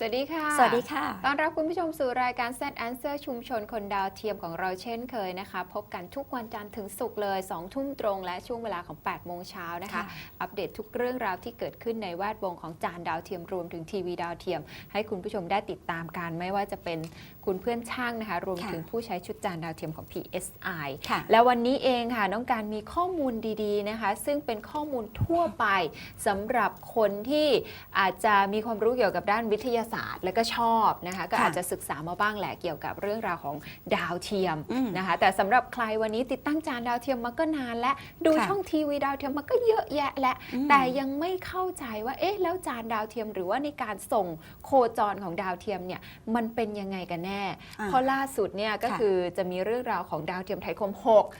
สวัสดีค่ะ สวัสดีค่ะ ต้อนรับคุณผู้ชมสู่รายการ Set Answer ชุมชนคนดาวเทียมของเราเช่นเคยนะคะ พบกันทุกวันจันทร์ถึงศุกร์เลย 2 ทุ่มตรงและช่วงเวลาของ 8 โมงเช้านะคะ ค่ะ อัปเดตทุกเรื่องราวที่เกิดขึ้นในแวดวงของจานดาวเทียมรวมถึงทีวีดาวเทียม ให้คุณผู้ชมได้ติดตามกันไม่ว่าจะเป็นคุณเพื่อนช่างนะคะ รวมค่ะถึงผู้ใช้ชุดจานดาวเทียมของ PSI ค่ะ แล้ววันนี้เองค่ะน้องการมีข้อมูลดีๆนะคะ ซึ่งเป็นข้อมูลทั่วไปสำหรับคนที่อาจจะมีความรู้เกี่ยวกับด้านวิทยาศาสตร์ และก็ชอบนะคะก็ค่ะอาจจะศึกษามาบ้างแหละเกี่ยวกับเรื่องราวของดาวเทียมอืมนะคะแต่สำหรับใครวันนี้ติดตั้งจานดาวเทียมมาก็นานและดูค่ะช่องทีวีดาวเทียมมาก็เยอะแยะและอืมแต่ยังไม่เข้าใจว่าเอ๊ะแล้วจานดาวเทียม หรือว่าในการส่งโคจรของดาวเทียมเนี่ยมันเป็นยังไงกันแน่อ่าเพราะล่าสุดเนี่ยก็ค่ะคือจะมีเรื่องราวของดาวเทียมไทยคม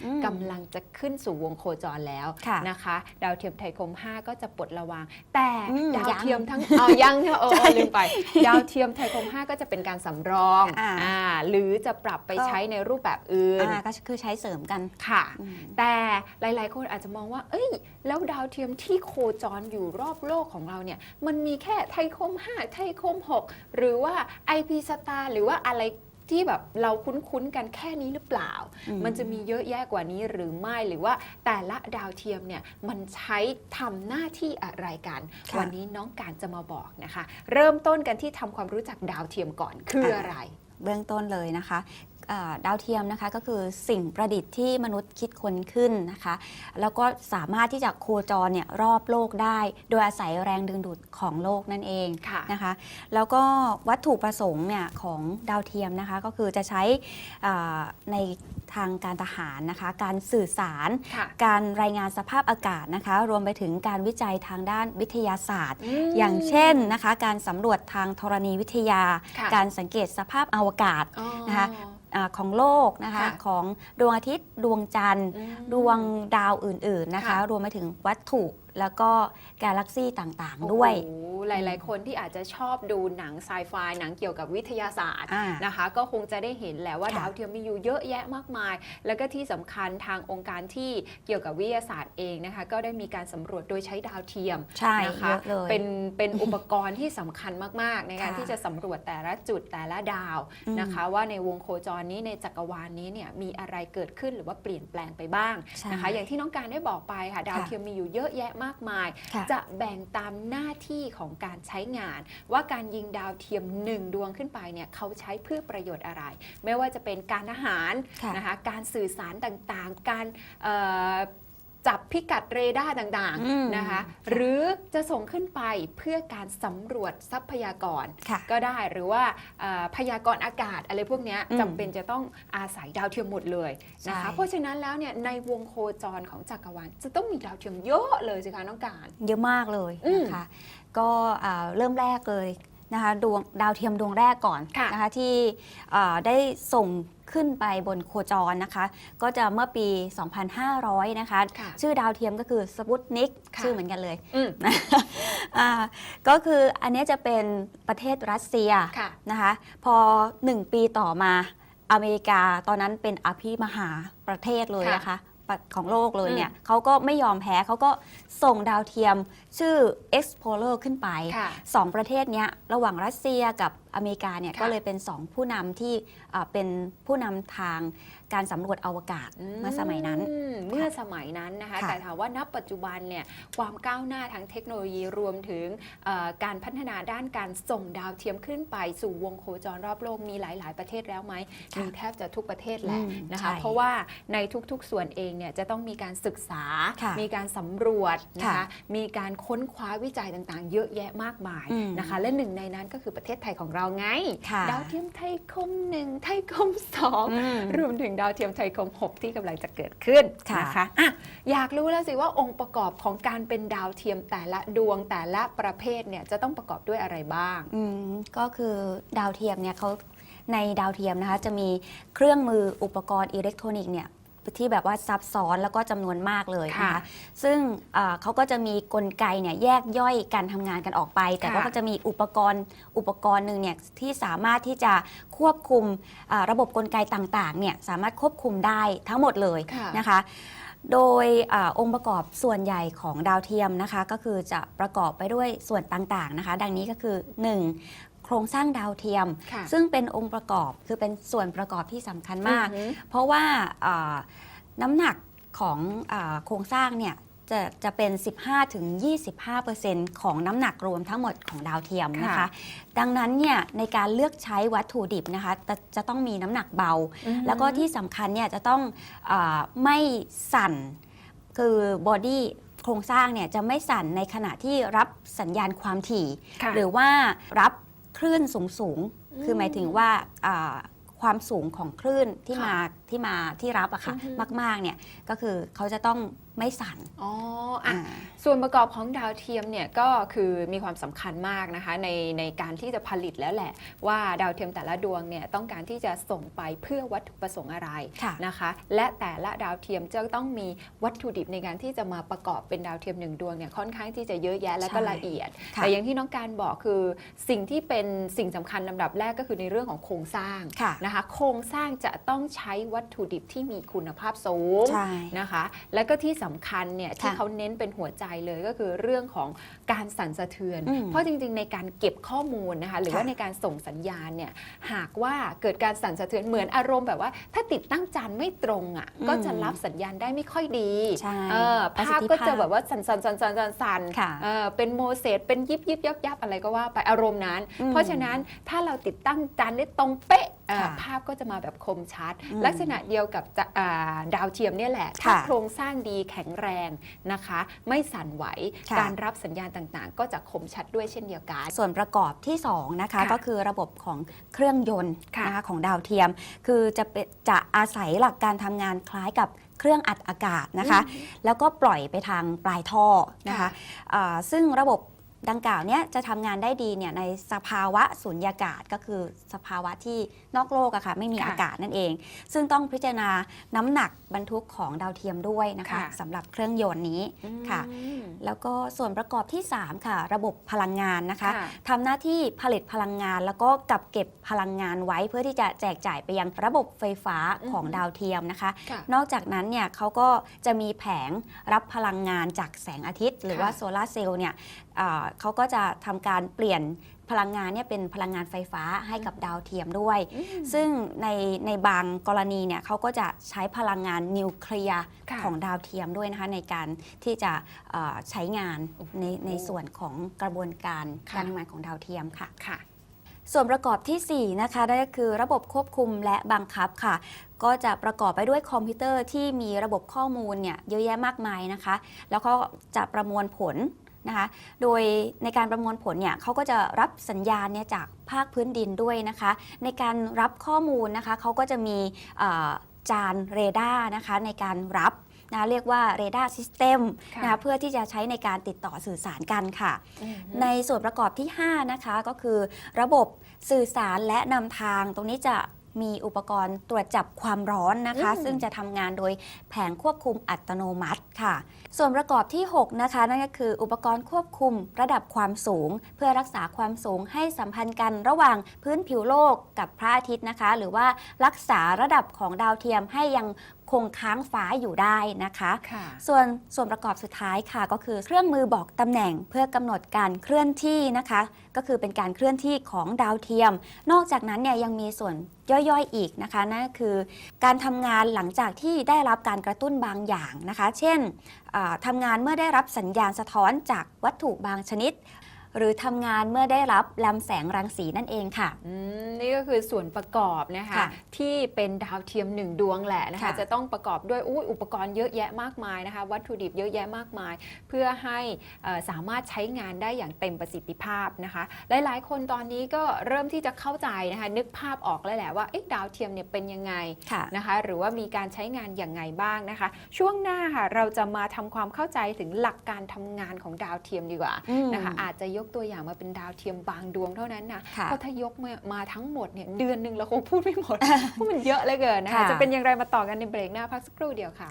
อืม6กำลังจะขึ้นสู่วงโคจรแล้วค่ะนะคะ ดาวเทียมไทยคม 5 ก็จะปลดระวาง แต่อืมดาวยังเทียมทั้งอ๋อยังใช่ไหมเออเออลืมไปดาวเทียมไทยคม 5 ก็จะเป็นการสำรองอ่า อ่าหรือจะปรับไปก็ใช้ในรูปแบบอื่น อ่าก็คือใช้เสริมกัน ค่ะ อืม แต่หลาย ๆ คนอาจจะมองว่า เอ้ย แล้วดาวเทียมที่โคจรอยู่รอบโลกของเราเนี่ย มันมีแค่ไทยคม 5 ไทยคม 6 หรือว่า IP Star หรือว่าอะไร ที่แบบเราคุ้นๆกันแค่นี้หรือเปล่าอืมมันจะมีเยอะแยะกว่านี้หรือไม่หรือว่าแต่ละดาวเทียมเนี่ยมันใช้ทำหน้าที่อะไรกันค่ะวันนี้น้องการจะมาบอกนะคะ เริ่มต้นกันที่ทำความรู้จักดาวเทียมก่อนคืออะไร เบื้องต้นเลยนะคะอ่า ดาวเทียมนะคะก็คือสิ่งประดิษฐ์ที่มนุษย์คิดค้นขึ้นนะคะ แล้วก็สามารถที่จะโคจรเนี่ยรอบโลกได้ โดยอาศัยแรงดึงดูดของโลกนั่นเองค่ะนะคะ แล้วก็วัตถุประสงค์เนี่ยของดาวเทียมนะคะก็คือจะใช้อ่าในทางการทหารนะคะ การสื่อสารค่ะการรายงานสภาพอากาศนะคะ รวมไปถึงการวิจัยทางด้านวิทยาศาสตร์มอย่างเช่นนะคะ การสำรวจทางธรณีวิทยาค่ะการสังเกตสภาพอวกาศอ๋อนะคะ อาของโลกนะคะค่ะของดวงอาทิตย์ ดวงจันทร์ อืมดวงดาวอื่นๆนะคะ ค่ะ รวมไปถึงวัตถุแล้วก็กาแล็กซี่ต่างๆด้วย โอ้โห หลาย ๆ คนที่อาจจะชอบดูหนังไซไฟหนังเกี่ยวกับวิทยาศาสตร์อ่านะคะ ก็คงจะได้เห็นแหละว่าค่ะดาวเทียมมีอยู่เยอะแยะมากมาย แล้วก็ที่สำคัญทางองค์การที่เกี่ยวกับวิทยาศาสตร์เองนะคะก็ได้มีการสำรวจโดยใช้ดาวเทียมใช่นะคะเยอะเลยเป็นเป็นอุปกรณ์ที่สำคัญมาก ๆ ในการค่ะที่จะสำรวจแต่ละจุดแต่ละดาวอืมนะคะ ว่าในวงโคจรนี้ในจักรวาลนี้เนี่ยมีอะไรเกิดขึ้นหรือว่าเปลี่ยนแปลงไปบ้างใช่นะคะ อย่างที่น้องการได้บอกไปค่ะดาวค่ะเทียมมีอยู่เยอะแยะมากมายค่ะจะแบ่งตามหน้าที่ของการใช้งาน ว่าการยิงดาวเทียมหนึ่งดวงขึ้นไปเนี่ยเขาใช้เพื่อประโยชน์อะไร ไม่ว่าจะเป็นการอาหารค่ะนะคะการสื่อสารต่างๆ การเอ่อ จับพิกัดเรดาร์ต่างอืมๆนะคะ หรือจะส่งขึ้นไปเพื่อการสำรวจทรัพยากรค่ะก็ได้หรือว่าเอ่อพยากรณ์อากาศอะไรพวกเนี้ยอืมจำเป็นจะต้องอาศัยดาวเทียมหมดเลยนะคะใช่เพราะฉะนั้นแล้วเนี่ยในวงโคจรของจักรวาลจะต้องมีดาวเทียมเยอะเลยสิคะน้องการ เยอะมากเลยอืมนะคะก็อ่าเริ่มแรกเลยนะคะดวงดาวเทียมดวงแรกก่อนค่ะนะคะที่อ่าได้ส่ง ขึ้นไปบนโคจรนะคะ ก็จะเมื่อปี 2500 นะคะ ค่ะชื่อดาวเทียมก็คือสปุตนิกค่ะ ชื่อเหมือนกันเลยอืมอ่าก็คืออันเนี้ยจะเป็นประเทศรัสเซีย ค่ะ นะคะพอ 1 ปีต่อมาอเมริกาตอนนั้นเป็นอภิมหาประเทศเลยค่ะนะคะปะ ของโลกเลยอืมเนี่ยเขาก็ไม่ยอมแพ้เขาก็ส่งดาวเทียมชื่อ Explorer ขึ้นไปค่ะสองประเทศเนี้ยระหว่างรัสเซียกับอเมริกาเนี่ยค่ะก็เลยเป็นสองผู้นำที่อ่าเป็นผู้นำทางการสำรวจอวกาศเมื่อสมัยนั้นอืมเมื่อสมัยนั้นนะคะค่ะแต่ถามว่าณปัจจุบันเนี่ยความก้าวหน้าทางเทคโนโลยีรวมถึงเอ่อการพัฒนาด้านการส่งดาวเทียมขึ้นไปสู่วงโคจรรอบโลกมีหลาย ๆ ประเทศแล้วไหมค่ะมีแทบจะทุกประเทศแหละอืมนะคะใช่เพราะว่าในทุก ๆ ส่วนเองเนี่ยจะต้องมีการศึกษาค่ะมีการสำรวจนะคะค่ะมีการค้นคว้าวิจัยต่าง ๆ เยอะแยะมากมายอืมนะคะและหนึ่งในนั้นก็คือประเทศไทยของเราไงค่ะดาวเทียมไทยคมหนึ่งไทยคมสองอืมรวมถึงดาวเทียมไทยคม 6 ที่กำลังจะเกิดขึ้นค่ะนะคะอะอยากรู้แล้วสิว่าองค์ประกอบของการเป็นดาวเทียมแต่ละดวงแต่ละประเภทเนี่ยจะต้องประกอบด้วยอะไรบ้างอืมก็คือดาวเทียมเนี่ยเขาในดาวเทียมนะคะจะมีเครื่องมืออุปกรณ์อิเล็กทรอนิกส์เนี่ย ที่แบบว่าซับซ้อนแล้วก็จำนวนมากเลยนะค่ะคะซึ่งเอ่อเขาก็จะมีกลไกเนี่ยแยกย่อยการทำงานกันออกไป แต่ค่ะว่าก็จะมีอุปกรณ์อุปกรณ์หนึ่งเนี่ยที่สามารถที่จะควบคุมเอ่อระบบกลไกต่างๆเนี่ยสามารถควบคุมได้ทั้งหมดเลย ค่ะ นะคะ โดยอาองค์ประกอบส่วนใหญ่ของดาวเทียมนะคะ ก็คือจะประกอบไปด้วยส่วนต่างๆนะคะ ดังนี้ก็คือ 1. โครงสร้างดาวเทียม ค่ะซึ่งเป็นองค์ประกอบคือเป็นส่วนประกอบที่สำคัญมาก อือหือ เพราะว่าอ่าน้ำหนักของอาโครงสร้างเนี่ยจะจะเป็น 15-25%ของน้ำหนักรวมทั้งหมดของดาวเทียมนะคะ ค่ะ ดังนั้นเนี่ยในการเลือกใช้วัตถุดิบนะคะจะจะต้องมีน้ำหนักเบาอือหือแล้วก็ที่สำคัญเนี่ยจะต้องอาไม่สั่น คือบอดี้โครงสร้างเนี่ยจะไม่สั่นในขณะที่รับสัญญาณความถี่ ค่ะ หรือว่ารับ คลื่นสูงสูงๆอืมคือหมายถึงว่าอ่าความสูงของคลื่นที่ค่ะมาที่มาที่รับอะค่ะ อือฮึ มากๆเนี่ยก็คือเขาจะต้อง ไม่สั่น อ๋ออะอ่าส่วนประกอบของดาวเทียมเนี่ยก็คือมีความสำคัญมากนะคะในในการที่จะผลิตแล้วแหละ ว่าดาวเทียมแต่ละดวงเนี่ยต้องการที่จะส่งไปเพื่อวัตถุประสงค์อะไรค่ะนะคะ และแต่ละดาวเทียมจะต้องมีวัตถุดิบในการที่จะมาประกอบเป็นดาวเทียมหนึ่งดวงเนี่ยค่อนข้างที่จะเยอะแยะและก็ใช่ละเอียดค่ะแต่อย่างที่น้องการบอกคือสิ่งที่เป็นสิ่งสำคัญลำดับแรกก็คือในเรื่องของโครงสร้างค่ะนะคะโครงสร้างจะต้องใช้วัตถุดิบที่มีคุณภาพสูงใช่นะคะ แล้วก็ที่สำคัญเนี่ยที่ค่ะเขาเน้นเป็นหัวใจเลยก็คือเรื่องของการสั่นสะเทือนอืมเพราะจริง ๆ ในการเก็บข้อมูลนะคะหรือว่าค่ะในการส่งสัญญาณเนี่ยหากว่าเกิดการสั่นสะเทือนเหมือนอารมณ์แบบว่า ถ้าติดตั้งจานไม่ตรงอะอืมก็จะรับสัญญาณได้ไม่ค่อยดีใช่เออประสิภาทพธิก็จะภาพแบบว่าสั่นสั่นสั่นสั่นสั่นสั่นค่ะเออเป็นโมเสสเป็นยิบยิบยับยับอะไรก็ว่าไปอารมณ์นั้นอืมเพราะฉะนั้นถ้าเราติดตั้งจานได้ตรงเป๊ะเอ่อค่ะ ภาพก็จะมาแบบคมชัดอืมลักษณะเดียวกับจะอ่าดาวเทียมเนี่ยแหละ ถ้าค่ะโครงสร้างดีแข็งแรงนะคะ ไม่สั่นไหว ค่ะ การรับสัญญาณต่างๆ ก็จะคมชัดด้วยเช่นเดียวกัน ส่วนประกอบที่2นะคะค่ะก็คือระบบของเครื่องยนต์ค่ะนะคะของดาวเทียม คือจะเป็นจะอาศัยหลักการทำงานคล้ายกับเครื่องอัดอากาศนะคะ แล้วก็ปล่อยไปทางปลายท่อนะคะค่ะอ่าซึ่งระบบ ดังกล่าวเนี้ยจะทำงานได้ดีเนี่ยในสภาวะสุญญากาศก็คือสภาวะที่นอกโลกอะค่ะไม่มีค่ะอากาศนั่นเอง ซึ่งต้องพิจารณาน้ำหนักบรรทุกของดาวเทียมด้วยนะคะค่ะสำหรับเครื่องยนต์นี้ค่ะอืมแล้วก็ส่วนประกอบที่ 3 ค่ะ ระบบพลังงานนะคะค่ะทำหน้าที่ผลิตพลังงาน แล้วก็กักเก็บพลังงานไว้เพื่อที่จะแจกจ่ายไปยังระบบไฟฟ้าของอือฮึดาวเทียมนะคะค่ะนอกจากนั้นเนี่ยเขาก็จะมีแผงรับพลังงานจากแสงอาทิตย์ หรือว่าค่ะโซลาร์เซลล์เนี่ยเอ่อเขาก็จะทำการเปลี่ยนพลังงานเนี่ยเป็นพลังงานไฟฟ้าให้กับดาวเทียมด้วยอืมซึ่งในในบางกรณีเนี่ยเขาก็จะใช้พลังงานนิวเคลียร์ค่ะของดาวเทียมด้วยนะคะในการที่จะเอ่อใช้งานในในส่วนของกระบวนการค่ะการทำงานของดาวเทียมค่ะค่ะส่วนประกอบทีสี่4 นะคะนั่นก็คือระบบควบคุมและบังคับค่ะ ก็จะประกอบไปด้วยคอมพิวเตอร์ที่มีระบบข้อมูลเนี่ยเยอะแยะมากมายนะคะ แล้วก็จะประมวลผล นะคะ โดยในการประมวลผลเนี่ยเขาก็จะรับสัญญาณเนี่ยจากภาคพื้นดินด้วยนะคะ ในการรับข้อมูลนะคะเขาก็จะมีเอ่อจานเรดาร์นะคะในการรับนะเรียกว่าเรดาร์ซิสเต็มค่ะนะคะเพื่อที่จะใช้ในการติดต่อสื่อสารกันค่ะอืมในส่วนประกอบที่ 5 นะคะก็คือระบบสื่อสารและนำทางตรงนี้จะ มีอุปกรณ์ตรวจจับความร้อนนะคะอืมซึ่งจะทำงานโดยแผงควบคุมอัตโนมัติค่ะ ส่วนประกอบที่ 6 นะคะ นั่นก็คืออุปกรณ์ควบคุมระดับความสูง เพื่อรักษาความสูงให้สัมพันธ์กันระหว่างพื้นผิวโลกกับพระอาทิตย์นะคะ หรือว่ารักษาระดับของดาวเทียมให้ยัง คงค้างฟ้าอยู่ได้นะคะค่ะส่วนส่วนประกอบสุดท้ายค่ะ ก็คือเครื่องมือบอกตำแหน่งเพื่อกำหนดการเคลื่อนที่นะคะ ก็คือเป็นการเคลื่อนที่ของดาวเทียม นอกจากนั้นเนี่ยยังมีส่วนย่อยๆอีกนะคะนั่นก็คือ การทำงานหลังจากที่ได้รับการกระตุ้นบางอย่างนะคะ เช่นอ่าทำงานเมื่อได้รับสัญญาณสะท้อนจากวัตถุบางชนิด หรือทำงานเมื่อได้รับลำแสงรังสีนั่นเองค่ะ อืมนี่ก็คือส่วนประกอบนะคะ ค่ะที่เป็นดาวเทียมหนึ่งดวงแหละนะคะ ค่ะจะต้องประกอบด้วยอยอุปกรณ์เยอะแยะมากมายนะคะ วัตถุดิบเยอะแยะมากมาย เพื่อให้เอ่อสามารถใช้งานได้อย่างเต็มประสิทธิภาพนะคะ หลายๆ คนตอนนี้ก็เริ่มที่จะเข้าใจนะคะ นึกภาพออกแล้วแหละว่าเอ๊ะดาวเทียมเนี่ยเป็นยังไง ค่ะ นะคะหรือว่ามีการใช้งานอย่างไงบ้างนะคะ ช่วงหน้าค่ะเราจะมาทำความเข้าใจถึงหลักการทำงานของดาวเทียมดีกว่าอืม นะคะอาจจะยกตัวอย่างมาเป็นดาวเทียมบางดวงเท่านั้นนะเพราะถ้ายกมามาทั้งหมดเนี่ยเดือนหนึ่งเราคงพูดไม่หมดเพราะมันเยอะเหลือเกินนะคะจะเป็นอย่างไรมาต่อกันในเบรกหน้าพักสักครู่เดียวค่ะ